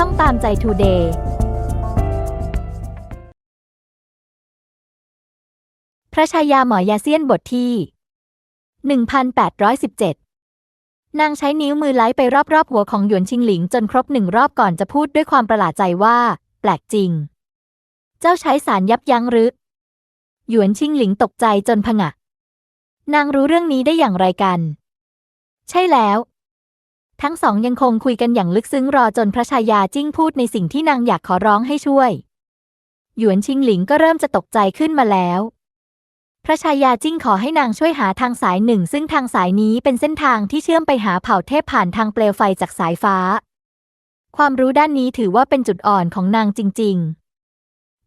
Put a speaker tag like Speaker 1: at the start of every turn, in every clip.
Speaker 1: ช่องตามใจทูเดย์พระชายาหมอยาเซียนบทที่ 1817 นางใช้นิ้วมือไล้ไปรอบๆหัวของหยวนชิงหลิงจนครบหนึ่งรอบก่อนจะพูดด้วยความประหลาดใจว่า แปลกจริง เจ้าใช้สารยับยั้งหรือ หยวนชิงหลิงตกใจจนผงะ นางรู้เรื่องนี้ได้อย่างไรกัน ใช่แล้ว ทั้งสองยังคงคุยกันอย่างลึกซึ้งรอจนพระชายาจิ้งพูดในสิ่งที่นางอยากขอร้องให้ช่วย หยวนชิงหลิงก็เริ่มจะตกใจขึ้นมาแล้ว พระชายาจิ้งขอให้นางช่วยหาทางสายหนึ่ง ซึ่งทางสายนี้เป็นเส้นทางที่เชื่อมไปหาเผ่าเทพผ่านทางเปลวไฟจากสายฟ้า ความรู้ด้านนี้ถือว่าเป็นจุดอ่อนของนางจริง ๆ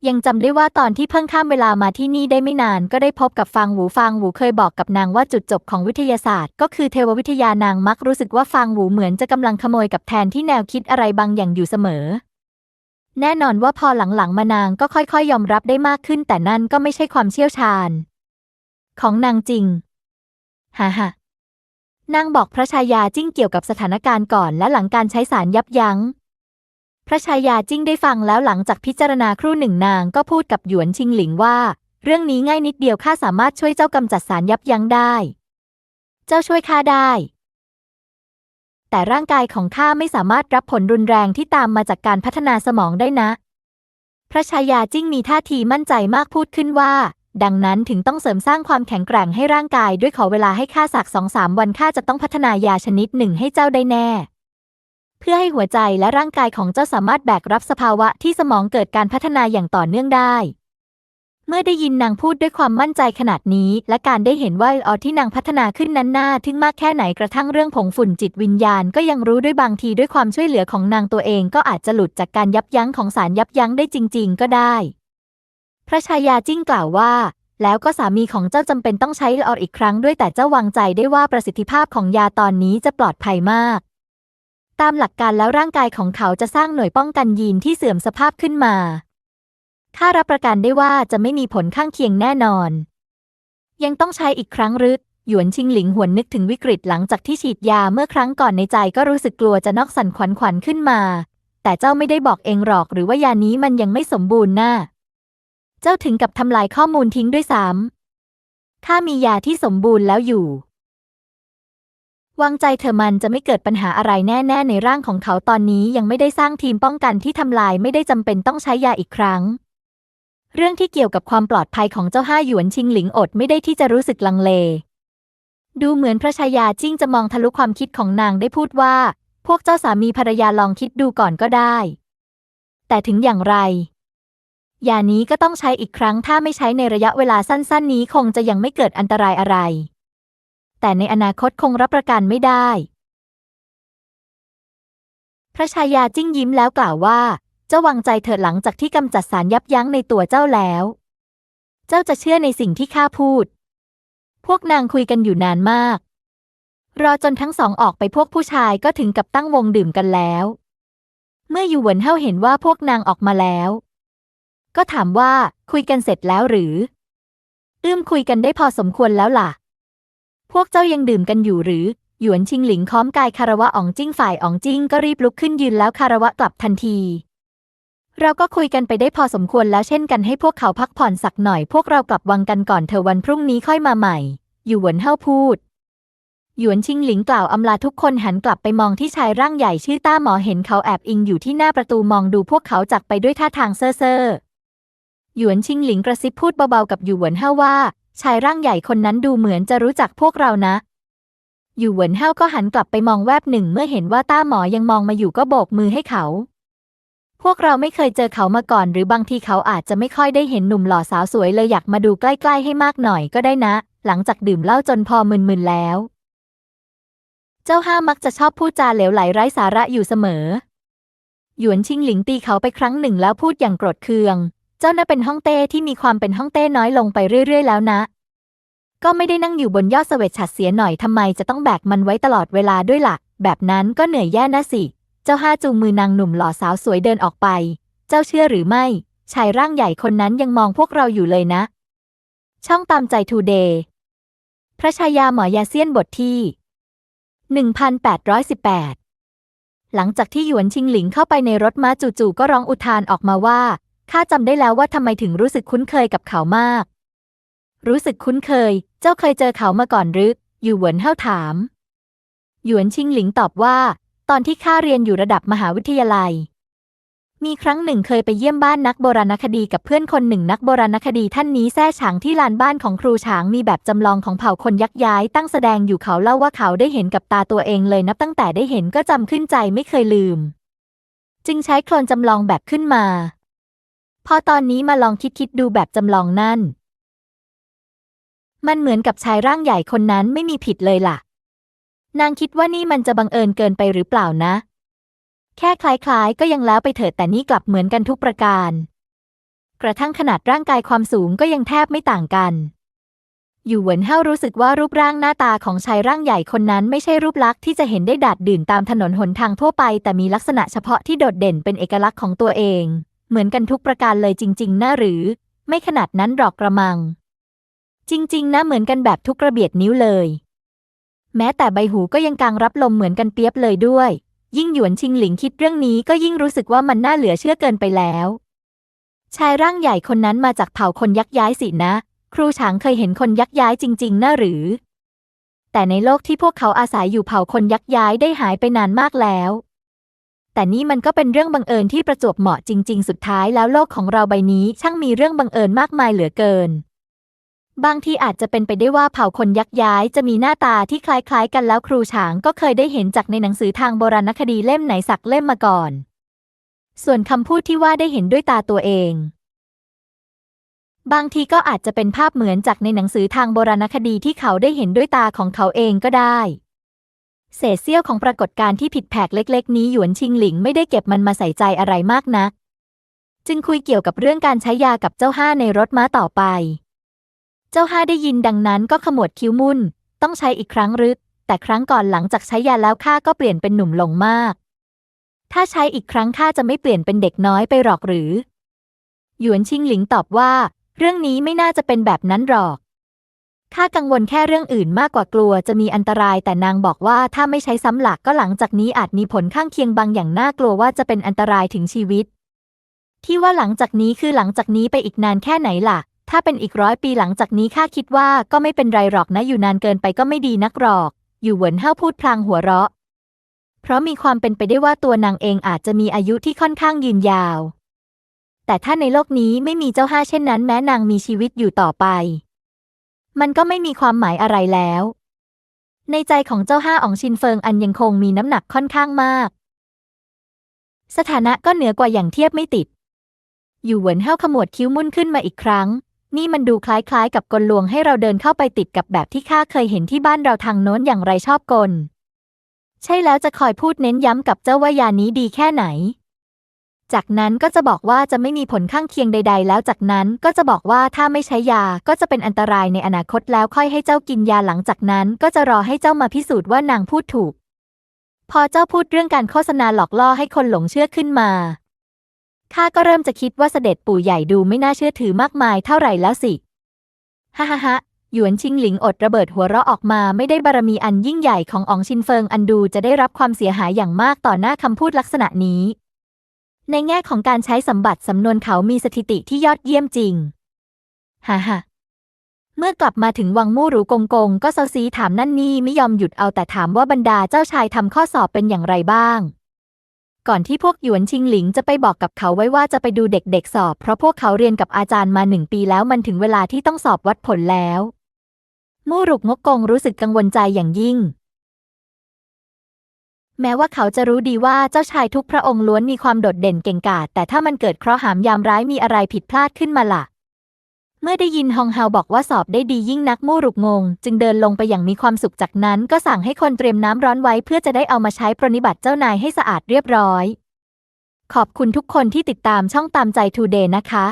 Speaker 1: ยังจำได้ว่าตอนที่เพิ่งข้ามเวลามาที่นี่ได้ไม่นานก็ได้พบกับฟางหูฟางหูเคยบอกกับนางว่าจุดจบของวิทยาศาสตร์ ก็คือเทววิทยานางมักรู้สึกว่าฟางหูเหมือนจะกำลังขโมยกับแทนที่แนวคิดอะไรบางอย่างอยู่เสมอ แน่นอนว่าพอหลังๆมานางก็ค่อยๆ ยอมรับได้มากขึ้น แต่นั่นก็ไม่ใช่ความเชี่ยวชาญ ของนางจริงฮ่าฮ่านางบอกพระชายาจิ้งเกี่ยวกับสถานการณ์ก่อนและหลังการใช้สารยับยั้ง พระชายาจิ้งได้ฟังแล้วหลังจากพิจารณาครู่หนึ่งนางก็พูดกับหยวนชิงหลิงว่า เรื่องนี้ง่ายนิดเดียวข้าสามารถช่วยเจ้ากำจัดสารยับยั้งได้ เจ้าช่วยข้าได้ แต่ร่างกายของข้าไม่สามารถรับผลรุนแรงที่ตามมาจากการพัฒนาสมองได้นะ พระชายาจิ้งมีท่าทีมั่นใจมากพูดขึ้นว่า ดังนั้นถึงต้องเสริมสร้างความแข็งแกร่งให้ร่างกายด้วยขอเวลาให้ข้าสักสองสามวันข้าจะต้องพัฒนายาชนิดหนึ่งให้เจ้าได้แน่ เพื่อให้หัวใจและร่างกายของเจ้าสามารถแบกรับสภาวะที่สมองเกิดการพัฒนาอย่างต่อเนื่องได้ เมื่อได้ยินนางพูดด้วยความมั่นใจขนาดนี้ และการได้เห็นว่าออที่นางพัฒนาขึ้นนั้นน่าทึ่งมากแค่ไหนกระทั่งเรื่องผงฝุ่นจิตวิญญาณก็ยังรู้ด้วยบางทีด้วยความช่วยเหลือของนางตัวเองก็อาจจะหลุดจากการยับยั้งของสารยับยั้งได้จริง ๆ ก็ได้ พระชายาจิ้งกล่าวว่าแล้วก็สามีของเจ้าจำเป็นต้องใช้ละอออีกครั้งด้วยแต่เจ้าวางใจได้ว่าประสิทธิภาพของยาตอนนี้จะปลอดภัยมาก ตามหลักการแล้วร่างกายของเขาจะสร้างหน่วยป้องกันยีนที่เสื่อมสภาพขึ้นมาข้ารับประกันได้ว่าจะไม่มีผลข้างเคียงแน่นอน ยังต้องใช้อีกครั้งหรือหยวนชิงหลิงหวนนึกถึงวิกฤตหลังจากที่ฉีดยาเมื่อครั้งก่อนในใจก็รู้สึกกลัวจะนอกสันขวัญขวัญขึ้นมา แต่เจ้าไม่ได้บอกเองหรอกหรือว่ายานี้มันยังไม่สมบูรณ์น่ะเจ้าถึงกับทำลายข้อมูลทิ้งด้วยซ้ำข้ามียาที่สมบูรณ์แล้วอยู่ วางใจเธอมันจะไม่เกิดปัญหาอะไรแน่ ๆ ในร่างของเขาตอนนี้ยังไม่ได้สร้างทีมป้องกันที่ทำลายไม่ได้จำเป็นต้องใช้ยาอีกครั้ง เรื่องที่เกี่ยวกับความปลอดภัยของเจ้าห้าหยวนชิงหลิงอดไม่ได้ที่จะรู้สึกลังเล ดูเหมือนพระชายาจิ้งจะมองทะลุความคิดของนางได้พูดว่า พวกเจ้าสามีภรรยาลองคิดดูก่อนก็ได้ แต่ถึงอย่างไรยานี้ก็ต้องใช้อีกครั้งถ้าไม่ใช้ในระยะเวลาสั้น ๆ นี้คงจะยังไม่เกิดอันตรายอะไร แต่ในอนาคตคงรับประกันไม่ได้ พระชายาจิ้งยิ้มแล้วกล่าวว่าเจ้าวางใจเถิดหลังจากที่กำจัดสารยับยั้งในตัวเจ้าแล้ว เจ้าจะเชื่อในสิ่งที่ข้าพูด พวกนางคุยกันอยู่นานมาก รอจนทั้งสองออกไปพวกผู้ชายก็ถึงกับตั้งวงดื่มกันแล้ว เมื่ออยู่เหวินเฮาเห็นว่าพวกนางออกมาแล้ว ก็ถามว่าคุยกันเสร็จแล้วหรือ อื้มคุยกันได้พอสมควรแล้วล่ะ พวกเจ้ายังดื่มกันอยู่หรือ หยวนชิงหลิงค้อมกายคารวะอ๋องจิ้งฝ่ายอ๋องจิ้งก็รีบลุกขึ้นยืนแล้วคารวะกลับทันที เราก็คุยกันไปได้พอสมควรแล้วเช่นกันให้พวกเขาพักผ่อนสักหน่อย พวกเรากลับวังกันก่อนเธอวันพรุ่งนี้ค่อยมาใหม่อยู่วนเฮาพูด หยวนชิงหลิงกล่าวอำลาทุกคนหันกลับไปมองที่ชายร่างใหญ่ชื่อต้าหมอเห็นเขาแอบอิงอยู่ที่หน้าประตูมองดูพวกเขาจากไปด้วยท่าทางเซ่อเซ่อหยวนชิงหลิงกระซิบพูดเบาๆกับอยู่เหวินเฮาว่า ชายร่างใหญ่คนนั้นดูเหมือนจะรู้จักพวกเรานะ อยู่เหวินเฮาก็หันกลับไปมองแวบหนึ่งเมื่อเห็นว่าต้าหมอยังมองมาอยู่ก็โบกมือให้เขา พวกเราไม่เคยเจอเขามาก่อน หรือบางทีเขาอาจจะไม่ค่อยได้เห็นหนุ่มหล่อสาวสวยเลยอยากมาดูใกล้ ๆ ให้มากหน่อยก็ได้นะ หลังจากดื่มเหล้าจนพอมึนๆแล้ว เจ้าห้ามักจะชอบพูดจาเหลวไหลไร้สาระอยู่เสมอ หยวนชิงหลิงตีเขาไปครั้งหนึ่งแล้วพูดอย่างโกรธเคือง เจ้าน่าเป็นห้องเต้ที่มีความเป็นห้องเต้น้อยลงไปเรื่อย ๆ แล้วนะ ก็ไม่ได้นั่งอยู่บนยอดเสวตฉัดเสียหน่อยทำไมจะต้องแบกมันไว้ตลอดเวลาด้วยละ่ะ แบบนั้นก็เหนื่อยแย่นะสิ เจ้าห้าจูงมือนางหนุ่มหล่อสาวสวยเดินออกไป เจ้าเชื่อหรือไม่ ชายร่างใหญ่คนนั้นยังมองพวกเราอยู่เลยนะ ช่องตามใจทูเดย์ พระชายาหมอยาเซียนบทที่ 1818 หลังจากที่หยวนชิงหลิงเข้าไปในรถม้าจู่ๆก็ร้องอุทานออกมาว่าข้าจำได้แล้วว่าทำไมถึงรู้สึกคุ้นเคยกับเขามาก รู้สึกคุ้นเคย เจ้าเคยเจอเขามาก่อนหรืออยู่เหวินเฮาถาม หยวนชิงหลิงตอบว่า ตอนที่ข้าเรียนอยู่ระดับมหาวิทยาลัย มีครั้งหนึ่งเคยไปเยี่ยมบ้านนักโบราณคดีกับเพื่อนคนหนึ่งนักโบราณคดีท่านนี้แท้ฉางที่ลานบ้านของครูฉางมีแบบจำลองของเผ่าคนยักย้ายตั้งแสดงอยู่เขาเล่าว่าเขาได้เห็นกับตาตัวเองเลยนับตั้งแต่ได้เห็นก็จำขึ้นใจไม่เคยลืม จึงใช้โคลนจำลองแบบขึ้นมา พอตอนนี้มาลองคิดคิดดูแบบจำลองนั่น มันเหมือนกับชายร่างใหญ่คนนั้นไม่มีผิดเลยล่ะ นางคิดว่านี่มันจะบังเอิญเกินไปหรือเปล่านะ แค่คล้ายๆ ก็ยังแล้วไปเถิดแต่นี่กลับเหมือนกันทุกประการ กระทั่งขนาดร่างกายความสูงก็ยังแทบไม่ต่างกันอยู่เหวินเฮารู้สึกว่ารูปร่างหน้าตาของชายร่างใหญ่คนนั้นไม่ใช่รูปลักษณ์ที่จะเห็นได้ดาดดื่นตามถนนหนทางทั่วไป แต่มีลักษณะเฉพาะที่โดดเด่นเป็นเอกลักษณ์ของตัวเอง เหมือนกันทุกประการเลยจริง ๆนะหรือ ไม่ขนาดนั้นหรอกกระมัง จริง ๆ นะเหมือนกันแบบทุกระเบียดนิ้วเลย แม้แต่ใบหูก็ยังกางรับลมเหมือนกันเปียบเลยด้วย ยิ่งหยวนชิงหลิงคิดเรื่องนี้ก็ยิ่งรู้สึกว่ามันน่าเหลือเชื่อเกินไปแล้ว ชายร่างใหญ่คนนั้นมาจากเผ่าคนยักย้ายสินะ ครูฉางเคยเห็นคนยักย้ายจริง ๆนะหรือ แต่ในโลกที่พวกเขาอาศัยอยู่เผ่าคนยักย้ายได้หายไปนานมากแล้วแต่นี่มันก็เป็นเรื่องบังเอิญที่ประจวบเหมาะจริง ๆ สุดท้ายแล้วโลกของเราใบนี้ช่างมีเรื่องบังเอิญมากมายเหลือเกิน บางทีอาจจะเป็นไปได้ว่าเผ่าคนยักย้ายจะมีหน้าตาที่คล้ายๆ กันแล้วครูฉางก็เคยได้เห็นจากในหนังสือทางโบราณคดีเล่มไหนสักเล่มมาก่อน ส่วนคำพูดที่ว่าได้เห็นด้วยตาตัวเอง บางทีก็อาจจะเป็นภาพเหมือนจากในหนังสือทางโบราณคดีที่เขาได้เห็นด้วยตาของเขาเองก็ได้ เศษเสี้ยวของปรากฏการณ์ที่ผิดแผกเล็ก ๆ นี้หยวนชิงหลิงไม่ได้เก็บมันมาใส่ใจอะไรมากนัก จึงคุยเกี่ยวกับเรื่องการใช้ยากับเจ้าห้าในรถม้าต่อไป เจ้าห้าได้ยินดังนั้นก็ขมวดคิ้วมุ่น ต้องใช้อีกครั้งหรือแต่ครั้งก่อนหลังจากใช้ยาแล้วข้าก็เปลี่ยนเป็นหนุ่มลงมาก ถ้าใช้อีกครั้งข้าจะไม่เปลี่ยนเป็นเด็กน้อยไปหรอกหรือ หยวนชิงหลิงตอบว่า เรื่องนี้ไม่น่าจะเป็นแบบนั้นหรอก ข้ากังวลแค่เรื่องอื่นมากกว่ากลัวจะมีอันตรายแต่นางบอกว่าถ้าไม่ใช้ซ้ำหลักก็หลังจากนี้อาจมีผลข้างเคียงบางอย่างน่ากลัวว่าจะเป็นอันตรายถึงชีวิต ที่ว่าหลังจากนี้คือหลังจากนี้ไปอีกนานแค่ไหนล่ะ ถ้าเป็นอีกร้อยปีหลังจากนี้ข้าคิดว่าก็ไม่เป็นไรหรอกนะอยู่นานเกินไปก็ไม่ดีนักหรอก อยู่เหวินเฮาพูดพลางหัวเราะ เพราะมีความเป็นไปได้ว่าตัวนางเองอาจจะมีอายุที่ค่อนข้างยืนยาว แต่ถ้าในโลกนี้ไม่มีเจ้าห้าเช่นนั้นแม้นางมีชีวิตอยู่ต่อไป มันก็ไม่มีความหมายอะไรแล้ว ในใจของเจ้าห้าอองชินเฟิงอันยังคงมีน้ำหนักค่อนข้างมาก สถานะก็เหนือกว่าอย่างเทียบไม่ติดอยู่เหวินเฮาขมวดคิ้วมุ่นขึ้นมาอีกครั้ง นี่มันดูคล้ายๆ กับกลลวงให้เราเดินเข้าไปติดกับแบบที่ข้าเคยเห็นที่บ้านเราทางโน้นอย่างไรชอบกล ใช่แล้วจะคอยพูดเน้นย้ำกับเจ้าว่ายานี้ดีแค่ไหน จากนั้นก็จะบอกว่าจะไม่มีผลข้างเคียงใด ๆ แล้วจากนั้นก็จะบอกว่าถ้าไม่ใช้ยาก็จะเป็นอันตรายในอนาคตแล้วค่อยให้เจ้ากินยาหลังจากนั้นก็จะรอให้เจ้ามาพิสูจน์ว่านางพูดถูก พอเจ้าพูดเรื่องการโฆษณาหลอกล่อให้คนหลงเชื่อขึ้นมา ข้าก็เริ่มจะคิดว่าเสด็จปู่ใหญ่ดูไม่น่าเชื่อถือมากมายเท่าไหร่แล้วสิฮ่าฮ่าฮ่าหยวนชิงหลิงอดระเบิดหัวเราะออกมาไม่ได้บารมีอันยิ่งใหญ่ของอองชินเฟิงอันดูจะได้รับความเสียหายอย่างมากต่อหน้าคำพูดลักษณะนี้ ในแง่ของการใช้สมบัติสำนวนเขามีสถิติที่ยอดเยี่ยมจริงฮ่าฮ่าเมื่อกลับมาถึงวังมู่หรูกงกง ก็เซาซีถามนั่นนี่ไม่ยอมหยุดเอาแต่ถามว่าบรรดาเจ้าชายทำข้อสอบเป็นอย่างไรบ้าง ก่อนที่พวกหยวนชิงหลิงจะไปบอกกับเขาไว้ว่าจะไปดูเด็กๆสอบ เพราะพวกเขาเรียนกับอาจารย์มาหนึ่งปีแล้วมันถึงเวลาที่ต้องสอบวัดผลแล้วมู่หรุกงกกงรู้สึกกังวลใจอย่างยิ่ง แม้ว่าเขาจะรู้ดีว่าเจ้าชายทุกพระองค์ล้วนมีความโดดเด่นเก่งกาจแต่ถ้ามันเกิดเคราะห์หามยามร้ายมีอะไรผิดพลาดขึ้นมาล่ะ เมื่อได้ยินฮองเฮาบอกว่าสอบได้ดียิ่งนักมู่หรุกงง จึงเดินลงไปอย่างมีความสุขจากนั้นก็สั่งให้คนเตรียมน้ำร้อนไว้เพื่อจะได้เอามาใช้ปรนิบัติเจ้านายให้สะอาดเรียบร้อย ขอบคุณทุกคนที่ติดตามช่องตามใจทูเดย์นะคะ